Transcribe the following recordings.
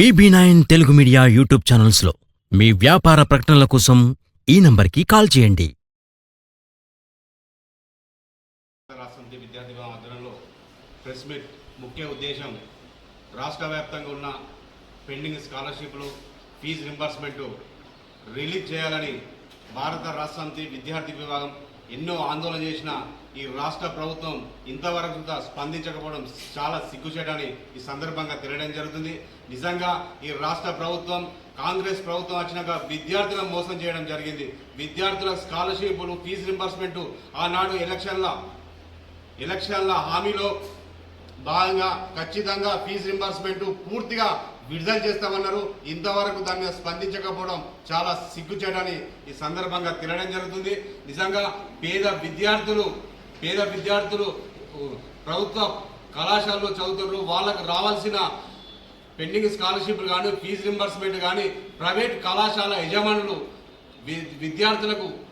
BB nine Telugu media YouTube ఛానల్స్లో మీ వ్యాపార ప్రకటనల కోసం ఈ నంబర్కి కాల్ చేయండి. రాష్ట్ర విద్యార్థి విభాగం ఆధ్వర్యంలో ప్రెస్ మీట్ ముఖ్య ఉద్దేశం రాష్ట్ర వ్యాప్తంగా ఉన్న పెండింగ్ స్కాలర్షిప్లు ఫీజు రింబర్స్మెంట్ రిలీజ్ చేయాలని భారత రాష్ట్రానికి విద్యార్థి విభాగం ఎన్నో ఆందోళన చేసిన ఈ రాష్ట్ర ప్రభుత్వం ఇంతవరకు కూడా స్పందించకపోవడం చాలా సిగ్గుచేటని ఈ సందర్భంగా తెలియడం జరుగుతుంది. నిజంగా ఈ రాష్ట్ర ప్రభుత్వం కాంగ్రెస్ ప్రభుత్వం వచ్చినాక విద్యార్థులను మోసం చేయడం జరిగింది. విద్యార్థుల స్కాలర్షిప్లు ఫీజు రింబర్స్మెంట్ ఆనాడు ఎలక్షన్ల ఎలక్షన్ల హామీలో భాగంగా ఖచ్చితంగా ఫీజు రింబర్స్మెంట్ పూర్తిగా విడుదల చేస్తామన్నారు. ఇంతవరకు దాని మీద స్పందించకపోవడం చాలా సిగ్గుచేటని ఈ సందర్భంగా తినడం జరుగుతుంది. నిజంగా పేద విద్యార్థులు పేద విద్యార్థులు ప్రభుత్వ కళాశాలలో చదువుతున్నారు. వాళ్ళకు రావాల్సిన పెండింగ్ స్కాలర్షిప్లు కానీ ఫీజు రింబర్స్మెంట్ కానీ ప్రైవేట్ కళాశాల యజమానులు వి- విద్యార్థులకు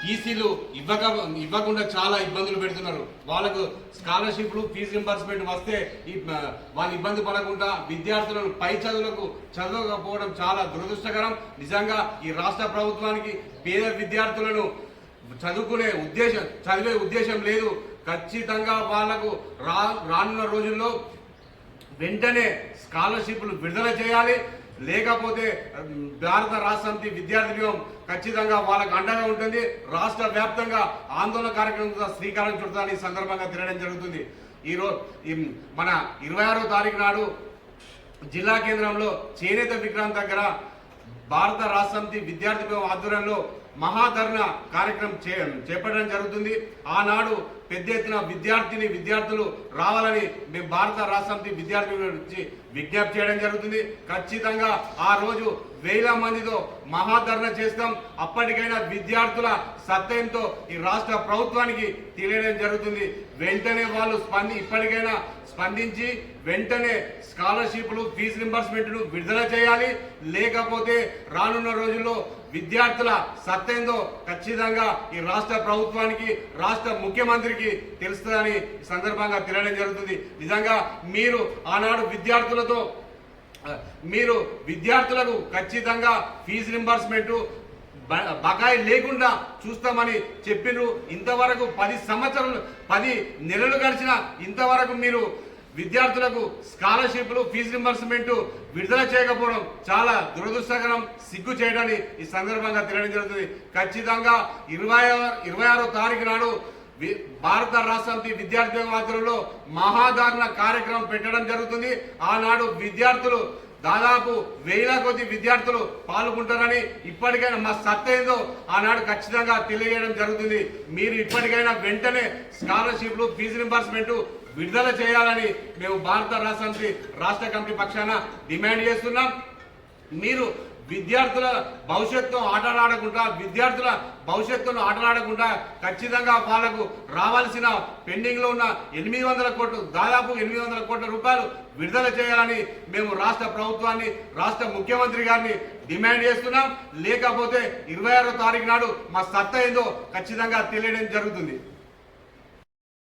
టీసీలు ఇవ్వక ఇవ్వకుండా చాలా ఇబ్బందులు పెడుతున్నారు. వాళ్ళకు స్కాలర్షిప్లు ఫీజు రింబర్స్మెంట్ వస్తే ఈ వాళ్ళు ఇబ్బంది పడకుండా విద్యార్థులను పై చదువులకు చదవకపోవడం చాలా దురదృష్టకరం. నిజంగా ఈ రాష్ట్ర ప్రభుత్వానికి పేద విద్యార్థులను చదువుకునే ఉద్దేశం చదివే ఉద్దేశం లేదు. ఖచ్చితంగా వాళ్ళకు రా రానున్న రోజుల్లో వెంటనే స్కాలర్షిప్లు విడుదల చేయాలి. లేకపోతే భారత రాష్ట్రానికి విద్యార్థి వ్యూహం ఖచ్చితంగా వాళ్ళకు అండగా ఉంటుంది. రాష్ట్ర వ్యాప్తంగా ఆందోళన కార్యక్రమం శ్రీకారం చుడతాని ఈ సందర్భంగా తిరగడం జరుగుతుంది. ఈరోజు మన ఇరవై ఆరో తారీఖు నాడు జిల్లా కేంద్రంలో చేనేత విక్రాంత్ దగ్గర భారత రాష్ట్రంతి విద్యార్థి ఆధ్వర్యంలో మహాధరణ కార్యక్రమం చే చేపట్టడం జరుగుతుంది. ఆనాడు పెద్ద ఎత్తున విద్యార్థిని విద్యార్థులు రావాలని మేము భారత రాష్ట్రానికి విద్యార్థుల నుంచి విజ్ఞప్తి చేయడం జరుగుతుంది. ఖచ్చితంగా ఆ రోజు వేల మందితో మహాధరణ చేస్తాం. అప్పటికైనా విద్యార్థుల సత్యంతో ఈ రాష్ట్ర ప్రభుత్వానికి తెలియడం జరుగుతుంది. వెంటనే వాళ్ళు స్పంది ఇప్పటికైనా స్పందించి వెంటనే స్కాలర్షిప్లు ఫీజు రింబర్స్మెంట్ను విడుదల చేయాలి. లేకపోతే రానున్న రోజుల్లో విద్యార్థుల సత్యంతో ఖచ్చితంగా ఈ రాష్ట్ర ప్రభుత్వానికి రాష్ట్ర అందరికీ తెలుస్తుందని సందర్భంగా తెలియడం జరుగుతుంది. నిజంగా మీరు ఆనాడు విద్యార్థులతో మీరు విద్యార్థులకు ఖచ్చితంగా ఫీజు రింబర్స్మెంట్ బ- బకాయి లేకుండా చూస్తామని చెప్పినారు ఇంతవరకు పది సంవత్సరాలు పది నెలలు గడిచిన ఇంతవరకు మీరు విద్యార్థులకు స్కాలర్షిప్లు ఫీజు రింబర్స్మెంట్ విడుదల చేయకపోవడం చాలా దురదృష్టకరం సిగ్గు చేయడాన్ని ఈ సందర్భంగా తెలియడం జరుగుతుంది. ఖచ్చితంగా ఇరవై ఇరవై ఆరో తారీఖు నాడు భారత రాష్ట్రానికి విద్యార్థి ఆధ్వర్యంలో మహాధారణ కార్యక్రమం పెట్టడం జరుగుతుంది. ఆనాడు విద్యార్థులు దాదాపు వేల కొద్ది విద్యార్థులు పాల్గొంటారని ఇప్పటికైనా మా సత్త ఏందో ఆనాడు ఖచ్చితంగా తెలియజేయడం జరుగుతుంది. మీరు ఇప్పటికైనా వెంటనే స్కాలర్షిప్లు ఫీజు రింబర్స్మెంట్ విడుదల చేయాలని మేము భారత రాష్ట్రానికి రాష్ట్ర కమిటీ పక్షాన డిమాండ్ చేస్తున్నాం. మీరు విద్యార్థుల భవిష్యత్తు ఆటలాడకుండా విద్యార్థుల భవిష్యత్తును ఆటలాడకుండా ఖచ్చితంగా వాళ్ళకు రావాల్సిన పెండింగ్లో ఉన్న ఎనిమిది వందల కోట్లు దాదాపు ఎనిమిది వందల కోట్ల రూపాయలు విడుదల చేయాలని మేము రాష్ట్ర ప్రభుత్వాన్ని రాష్ట్ర ముఖ్యమంత్రి గారిని డిమాండ్ చేస్తున్నాం. లేకపోతే ఇరవై ఆరో తారీఖు నాడు మా సత్తా ఏందో ఖచ్చితంగా తెలియడం జరుగుతుంది.